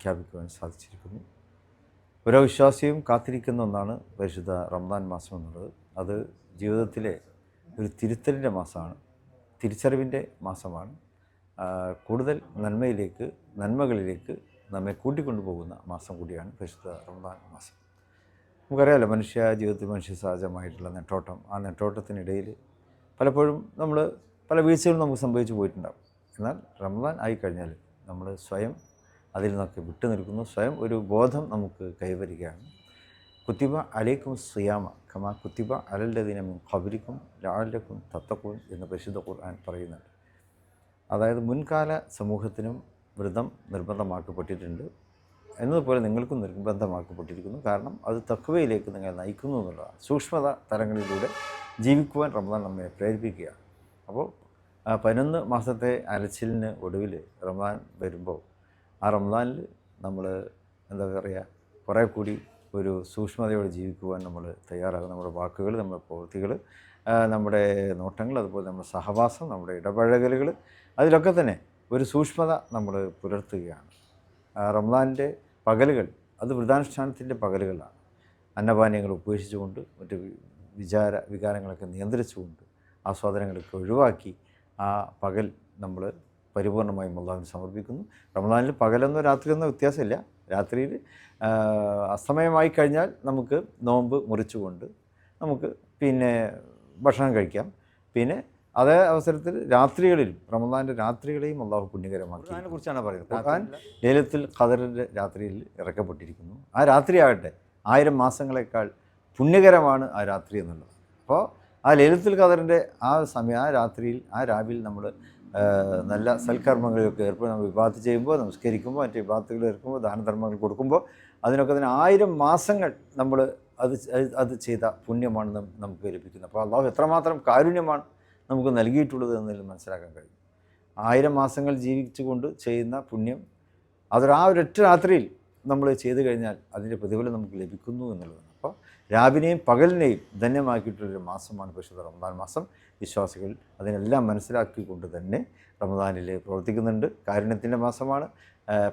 പ്രഖ്യാപിക്കുവാൻ സാധിച്ചിരിക്കുന്നു. ഓരോ വിശ്വാസിയും കാത്തിരിക്കുന്ന ഒന്നാണ് പരിശുദ്ധ റംദാൻ മാസം എന്നുള്ളത്. അത് ജീവിതത്തിലെ ഒരു തിരുത്തലിന്റെ മാസമാണ് തിരിച്ചറിവിന്റെ മാസമാണ്. കൂടുതൽ നന്മയിലേക്ക് നന്മകളിലേക്ക് നമ്മെ കൂട്ടിക്കൊണ്ടുപോകുന്ന മാസം കൂടിയാണ് പരിശുദ്ധ റംദാൻ മാസം. നമുക്കറിയാമല്ലോ മനുഷ്യ ജീവിതത്തിൽ മനുഷ്യ സഹജമായിട്ടുള്ള നെട്ടോട്ടം. ആ നെട്ടോട്ടത്തിനിടയിൽ പലപ്പോഴും നമ്മൾ പല വീഴ്ചകളും നമുക്ക് സംഭവിച്ചു പോയിട്ടുണ്ടാകും എന്നാൽ റംദാൻ ആയിക്കഴിഞ്ഞാൽ നമ്മൾ സ്വയം അതിൽ നിന്നൊക്കെ വിട്ടു നിൽക്കുന്നു. സ്വയം ഒരു ബോധം നമുക്ക് കൈവരികയാണ് കുത്തിബ അലൈക്കും സിയാമ ഖമ കുത്തിബ അലല്ലദിനം ഖബരിക്കും ലാലക്കും തത്തക്കും എന്ന് പരിശുദ്ധ ഖുർആൻ പറയുന്നുണ്ട്. അതായത് മുൻകാല സമൂഹത്തിനും വ്രതം നിർബന്ധമാക്കപ്പെട്ടിട്ടുണ്ട്. എന്നതുപോലെ നിങ്ങൾക്കും നിർബന്ധമാക്കപ്പെട്ടിരിക്കുന്നു. കാരണം അത് തക്വയിലേക്ക് നിങ്ങൾ നയിക്കുന്നു എന്നുള്ളതാണ്. സൂക്ഷ്മത തലങ്ങളിലൂടെ ജീവിക്കുവാൻ റമദാൻ നമ്മെ പ്രേരിപ്പിക്കുകയാണ്. അപ്പോൾ പതിനൊന്ന് മാസത്തെ അലച്ചിലിന് ഒടുവിൽ റമദാൻ വരുമ്പോൾ ആ റംസാനിൽ നമ്മൾ എന്താ പറയുക കുറേ കൂടി ഒരു സൂക്ഷ്മതയോടെ ജീവിക്കുവാൻ നമ്മൾ തയ്യാറാകും നമ്മുടെ വാക്കുകൾ നമ്മുടെ പ്രവൃത്തികൾ നമ്മുടെ നോട്ടങ്ങൾ അതുപോലെ നമ്മുടെ സഹവാസം നമ്മുടെ ഇടപഴകലുകൾ അതിലൊക്കെ തന്നെ ഒരു സൂക്ഷ്മത നമ്മൾ പുലർത്തുകയാണ്. ആ, റംസാനിന്റെ പകലുകൾ അത് വൃതാനുഷ്ഠാനത്തിന്റെ പകലുകളാണ്. അന്നപാനീയങ്ങൾ ഉപേക്ഷിച്ചുകൊണ്ട് മറ്റ് വിചാര വികാരങ്ങളൊക്കെ നിയന്ത്രിച്ചുകൊണ്ട് ആസ്വാദനങ്ങളൊക്കെ ഒഴിവാക്കി ആ പകൽ നമ്മൾ പരിപൂർണമായും അള്ളാഹുവിന് സമർപ്പിക്കുന്നു. റമദാനിൽ പകലെന്നോ രാത്രിയെന്നോ വ്യത്യാസമില്ല. രാത്രിയിൽ അസമയമായി അസ്തമയമായി കഴിഞ്ഞാൽ നമുക്ക് നോമ്പ് മുറിച്ചുകൊണ്ട് നമുക്ക് പിന്നെ ഭക്ഷണം കഴിക്കാം. പിന്നെ അതേ അവസരത്തിൽ രാത്രികളിലും റമദാന്റെ രാത്രികളെയും അള്ളാഹു പുണ്യകരമാക്കി. അതിനെ കുറിച്ചാണ് പറയുന്നത്. ഖുർആൻ ലേലത്തിൽ ഖദറിന്റെ രാത്രിയിൽ ഇറക്കപ്പെട്ടിരിക്കുന്നു. ആ രാത്രിയാകട്ടെ ആയിരം മാസങ്ങളെക്കാൾ പുണ്യകരമാണ് ആ രാത്രി എന്നുള്ളത്. അപ്പോൾ ആ ലേലത്തിൽ ഖദറിന്റെ ആ സമയം ആ രാത്രിയിൽ ആ രാവിൽ നമ്മൾ നല്ല സൽക്കർമ്മങ്ങളിലൊക്കെ ഏർപ്പെടും വിവാദത്ത് ചെയ്യുമ്പോൾ നമസ്കരിക്കുമ്പോൾ മറ്റ് വിവാദത്തിൽ ഏർക്കുമ്പോൾ ദാനധർമ്മങ്ങൾ കൊടുക്കുമ്പോൾ അതിനൊക്കെ തന്നെ ആയിരം മാസങ്ങൾ നമ്മൾ അത് അത് ചെയ്ത പുണ്യമാണ് നമുക്ക് ലഭിക്കുന്നത്. അപ്പോൾ അള്ളാഹു എത്രമാത്രം കാരുണ്യമാണ് നമുക്ക് നൽകിയിട്ടുള്ളത് എന്നതിൽ മനസ്സിലാക്കാൻ കഴിയും. ആയിരം മാസങ്ങൾ ജീവിച്ചുകൊണ്ട് ചെയ്യുന്ന പുണ്യം അതൊരു ആ ഒരൊറ്റ രാത്രിയിൽ നമ്മൾ ചെയ്തു കഴിഞ്ഞാൽ അതിന്റെ പ്രതിഫലം നമുക്ക് ലഭിക്കുന്നു എന്നുള്ളതാണ്. അപ്പോൾ രാവിനെയും പകലിനെയും ധന്യമാക്കിയിട്ടുള്ളൊരു മാസമാണ് പരിശുദ്ധ റമദാൻ മാസം. വിശ്വാസികൾ അതിനെല്ലാം മനസ്സിലാക്കിക്കൊണ്ട് തന്നെ റമദാനിൽ പ്രവർത്തിക്കുന്നുണ്ട്. കാരുണ്യത്തിന്റെ മാസമാണ്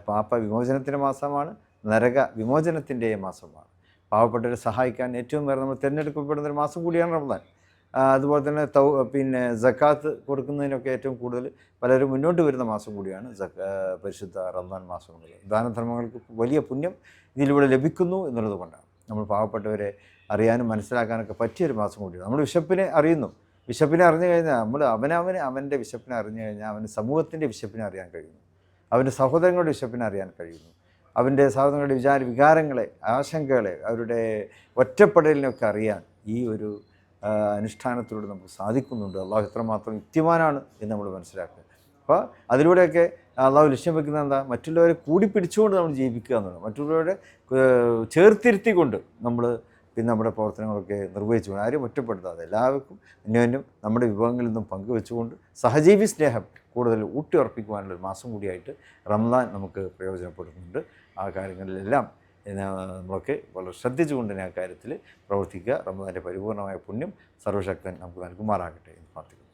പാപ്പ വിമോചനത്തിന്റെ മാസമാണ് നരക വിമോചനത്തിന്റെ മാസമാണ്. പാവപ്പെട്ടവരെ സഹായിക്കാൻ ഏറ്റവും വേറെ നമ്മൾ തിരഞ്ഞെടുക്കപ്പെടുന്ന ഒരു മാസം കൂടിയാണ് റമദാൻ. അതുപോലെ തന്നെ തൗ പിന്നെ ജക്കാത്ത് കൊടുക്കുന്നതിനൊക്കെ ഏറ്റവും കൂടുതൽ പലരും മുന്നോട്ട് വരുന്ന മാസം കൂടിയാണ് പരിശുദ്ധ റമദാൻ മാസം ദാനധർമ്മങ്ങൾക്ക് വലിയ പുണ്യം ഇതിലൂടെ ലഭിക്കുന്നു എന്നുള്ളത് കൊണ്ടാണ്. നമ്മൾ പാവപ്പെട്ടവരെ അറിയാനും മനസ്സിലാക്കാനൊക്കെ പറ്റിയൊരു മാസം കൂടിയാണ്. നമ്മൾ വിശപ്പിനെ അറിയുന്നു. വിശപ്പിനെ അറിഞ്ഞു കഴിഞ്ഞാൽ നമ്മൾ അവനവന് അവന്റെ വിശപ്പിനെ അറിഞ്ഞു കഴിഞ്ഞാൽ അവന് സമൂഹത്തിന്റെ വിശപ്പിനെ അറിയാൻ കഴിയുന്നു. അവന്റെ സഹോദരങ്ങളുടെ വിശപ്പിനെ അറിയാൻ കഴിയുന്നു. അവന്റെ സഹോദരങ്ങളുടെ വിചാര വികാരങ്ങളെ ആശങ്കകളെ അവരുടെ ഒറ്റപ്പെടലിനൊക്കെ അറിയാൻ ഈ ഒരു അനുഷ്ഠാനത്തിലൂടെ നമുക്ക് സാധിക്കുന്നുണ്ട്. അള്ളാഹു എത്രമാത്രം യുക്തിമാനാണ് എന്ന് നമ്മൾ മനസ്സിലാക്കുക. അപ്പോൾ അതിലൂടെയൊക്കെ അള്ളാഹു ലക്ഷ്യം വെക്കുന്നത് എന്താ? മറ്റുള്ളവരെ കൂടി പിടിച്ചുകൊണ്ട് നമ്മൾ ജീവിക്കുക എന്നുള്ളത് മറ്റുള്ളവരെ ചേർത്തിരുത്തിക്കൊണ്ട് നമ്മൾ പിന്നെ നമ്മുടെ പ്രവർത്തനങ്ങളൊക്കെ നിർവഹിച്ചുകൊണ്ട് ആരും ഒറ്റപ്പെടുത്താതെ എല്ലാവർക്കും അന്യോന്യം നമ്മുടെ വിഭവങ്ങളിൽ നിന്നും പങ്കുവെച്ചുകൊണ്ട് സഹജീവി സ്നേഹം കൂടുതൽ ഊട്ടിയുറപ്പിക്കുവാനുള്ള ഒരു മാസം കൂടിയായിട്ട് റംദാൻ നമുക്ക് പ്രയോജനപ്പെടുന്നുണ്ട്. ആ കാര്യങ്ങളിലെല്ലാം നമ്മളൊക്കെ വളരെ ശ്രദ്ധിച്ചുകൊണ്ട് തന്നെ ആ കാര്യത്തിൽ പ്രവർത്തിക്കുക. റംദാന്റെ പരിപൂർണമായ പുണ്യം സർവശക്തൻ നമുക്ക് നൽകുമാറാകട്ടെ എന്ന് പ്രാർത്ഥിക്കുന്നു.